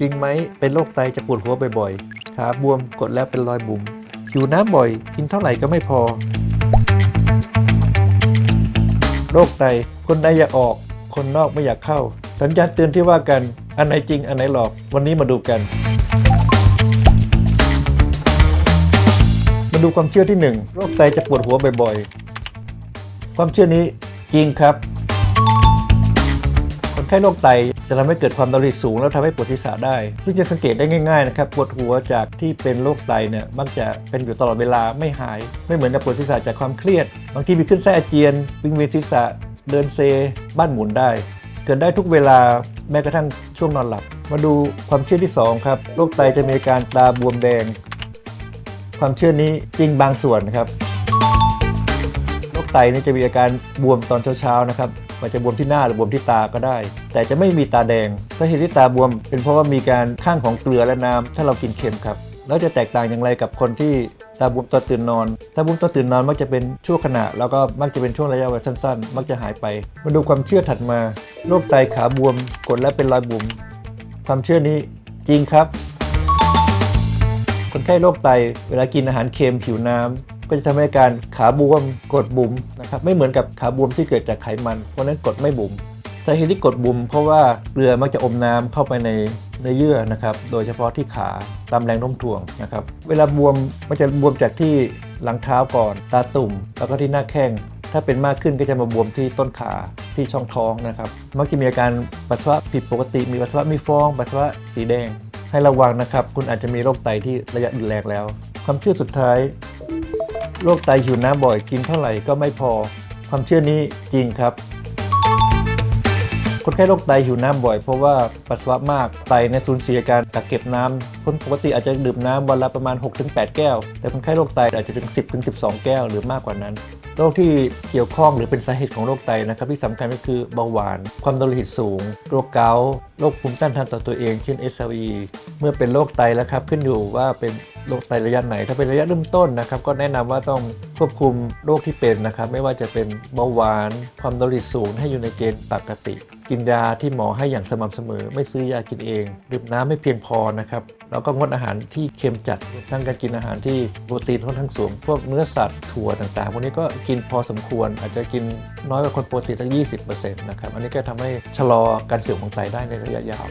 จริงไหมเป็นโรคไตจะปวดหัวบ่อยๆขาบวมกดแล้วเป็นรอยบุ๋มหิวน้ำบ่อย กินเท่าไหร่ก็ไม่พอ โรคไตคนในอยากออก คนนอกไม่อยากเข้า สัญญาณเตือนที่ว่ากัน อันไหนจริงอันไหนหลอก วันนี้มาดูกัน มาดูความเชื่อที่ 1 โรคไตจะปวดหัวบ่อยๆ ความเชื่อนี้จริงครับ คนไข้โรคไตจะทำให้เกิดความดันโลหิตสูง แล้วทำให้ปวดศีรษะได้ ซึ่งจะสังเกตได้ง่ายๆนะครับปวดหัวจากที่เป็นโรคไตเนี่ยมักจะเป็นอยู่ตลอดเวลาไม่หาย ไม่เหมือนกับปวดศีรษะจากความเครียด บางทีมีขึ้นไส้อาเจียนวิงเวียนศีรษะเดินเซ บ้านหมุนได้ เกิดได้ทุกเวลาแม้กระทั่งช่วงนอนหลับ มาดูความเชื่อที่สองครับโรคไตจะมีอาการตาบวมแดง ความเชื่อนี้จริงบางส่วนนะครับโรคไตนี่จะมีอาการบวมตอนเช้าๆนะครับ มันจะบวมที่หน้าหรือบวมที่ตาก็ได้ แต่จะไม่มีตาแดงสาเหตุที่ตาบวม เป็นเพราะว่ามีการข้างของเกลือและน้ำถ้าเรากินเค็มครับแล้วจะแตกต่างอย่างไรกับคนที่ตาบวมตอนตื่นนอน ตาบวมตอนตื่นนอนมักจะเป็นช่วงขณะ แล้วก็มักจะเป็นช่วงระยะเวลาสั้นๆ มักจะหายไป มาดูความเชื่อถัดมาโรคไตขาบวมกดและเป็นรอยบุ๋มความเชื่อนี้จริงครับ คนไข้โรคไตเวลากินอาหารเค็มผิวน้ำ ก็จะทำให้การขาบวมกดบุ๋มนะครับไม่เหมือนกับขาบวมที่เกิดจากไขมันเพราะนั้นกดไม่บุ๋มสาเหตุที่กดบุ๋มเพราะว่าเกลือมักจะอมน้ำเข้าไปในเนื้อเยื่อนะครับโดยเฉพาะที่ขาตามแรงโน้มถ่วงนะครับเวลาบวมมันจะบวมจากที่หลังเท้าก่อน ตาตุ่ม แล้วก็ที่หน้าแข้งถ้าเป็นมากขึ้นก็จะมาบวมที่ต้นขาที่ช่องท้องนะครับมักจะมีอาการปัสสาวะผิดปกติ มีปัสสาวะมีฟองปัสสาวะสีแดง ให้ระวังนะครับ คุณอาจจะมีโรคไตที่ระยะรุนแรงแล้ว ความเชื่อสุดท้าย โรคไตหิวน้ำบ่อยกินเท่าไหร่ก็ไม่พอ ความเชื่อนี้จริงครับ คนไข้โรคไตหิวน้ำบ่อยเพราะว่าปัสสาวะมากไตในสูญเสียการกักเก็บน้ำคนปกติอาจจะดื่มน้ำวันละประมาณ 6-8 แก้ว แต่คนไข้โรคไตอาจจะถึง 10-12 แก้วหรือมากกว่านั้นโรคที่เกี่ยวข้องหรือเป็นสาเหตุของโรคไตนะครับที่สำคัญก็คือเบาหวาน ความดันโลหิตสูง โรคเกาต์โรคภูมิต้านทานต่อตัวเอง เช่น SLE เมื่อเป็นโรคไตแล้วครับ ขึ้นอยู่ว่าเป็น โรคไตระยะไหน ถ้าเป็นระยะเริ่มต้นนะครับ ก็แนะนำว่าต้องควบคุมโรคที่เป็นนะครับ ไม่ว่าจะเป็นเบาหวาน ความดันโลหิตสูงให้อยู่ในเกณฑ์ปกติ กินยาที่หมอให้อย่างสม่ำเสมอ ไม่ซื้อยากินเองดื่มน้ำไม่เพียงพอนะครับแล้วก็งดอาหารที่เค็มจัดทั้งการกินอาหารที่โปรตีนค่อนข้างสูง พวกเนื้อสัตว์ถั่วต่างๆพวกนี้ก็กินพอสมควร อาจจะกินน้อยกว่าคนปกติตั้ง20%นะครับ อันนี้ก็ทำให้ชะลอการเสื่อมของไตได้ในระยะยาว